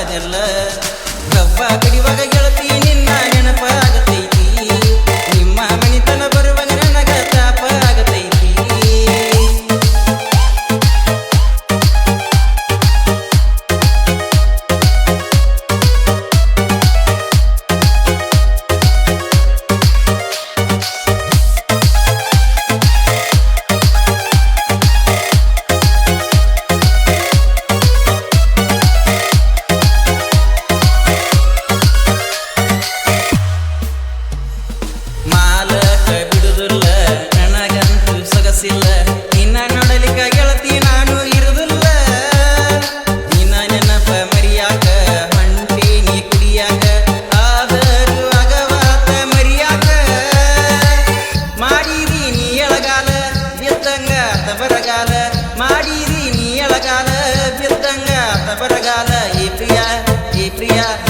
ಅದೆಲ್ಲ ಕಬ್ಬ ಕಡಿವಾಗ ಗೆಳ friar.